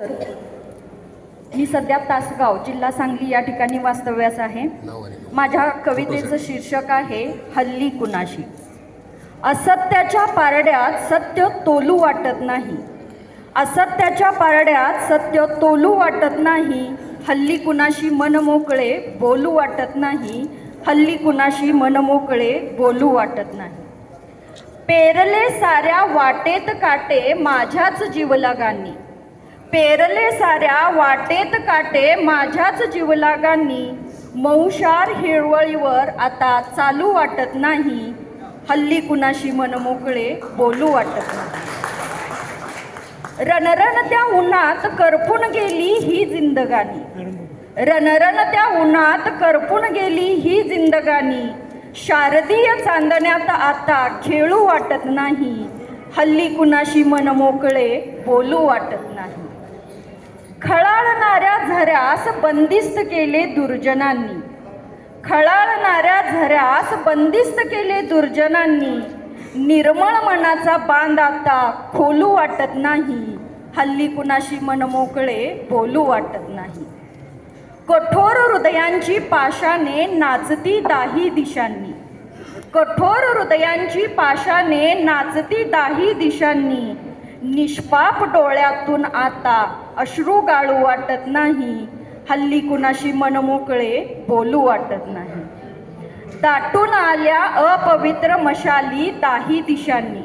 मी सध्या तासगाव जिल्हा सांगली या ठिकाणी वास्तव्यास आहे. माझ्या कवितेचं शीर्षक आहे हल्ली कुणाशी. असत्याच्या पारड्यात सत्य तोलू वाटत नाही. असत्याच्या पारड्यात सत्य तोलू वाटत नाही. हल्ली कुणाशी मन मोकळे बोलू वाटत नाही. हल्ली कुणाशी मन मोकळे बोलू वाटत नाही. पेरले साऱ्या वाटेत काटे माझ्याच जीवलागांनी. पेरले साऱ्या वाटेत काटे माझ्याच जीवलागांनी. मौशार हिरवळीवर आता चालू वाटत नाही. हल्ली कुणाशी मनमोकळे बोलू वाटत नाही. रणरण त्या उन्हात करपून गेली ही जिंदगानी. रणरण त्या उन्हात करपून गेली ही जिंदगानी. शारदीय चांदण्यात आता खेळू वाटत नाही. हल्ली कुणाशी मनमोकळे बोलू वाटत नाही. खळाळणाऱ्या झऱ्यास बंदिस्त केले दुर्जनांनी. खळाळणाऱ्या झऱ्यास बंदिस्त केले दुर्जनांनी. निर्मळ मनाचा बांध आता खोलू वाटत नाही. हल्ली कुणाशी मनमोकळे बोलू वाटत नाही. कठोर हृदयांची पाशाने नाचती दाही दिशांनी. कठोर हृदयांची पाशाने नाचती दाही दिशांनी. निष्पाप डोळ्यातून आता अश्रू गाळू वाटत नाही. हल्ली कुणाशी मनमोकळे बोलू वाटत नाही. दाटून आल्या अपवित्र मशाली दाही दिशांनी.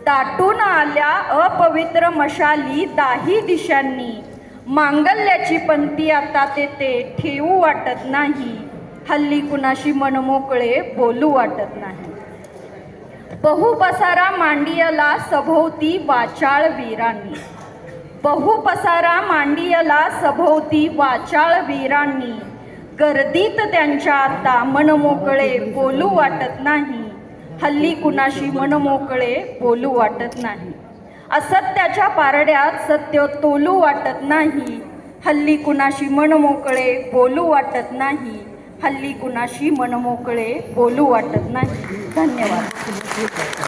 दाटून आल्या अपवित्र मशाली दाही दिशांनी. मांगल्याची पंक्ती आता तेथे ठेवू वाटत नाही. हल्ली कुणाशी मनमोकळे बोलू वाटत नाही. बहुपसारा मांडियला सभोवती वाचाळ वीरांनी. बहुपसारा मांडियला सभोवती वाचाळ वीरांनी. गर्दीत त्यांच्या आता मनमोकळे बोलू वाटत नाही. हल्ली कुणाशी मनमोकळे बोलू वाटत नाही. असत्याच्या पारड्यात सत्य तोलू वाटत नाही. हल्ली कुणाशी मनमोकळे बोलू वाटत नाही. हल्ली कुणाशी मनमोकळे बोलू वाटत नाही. धन्यवाद.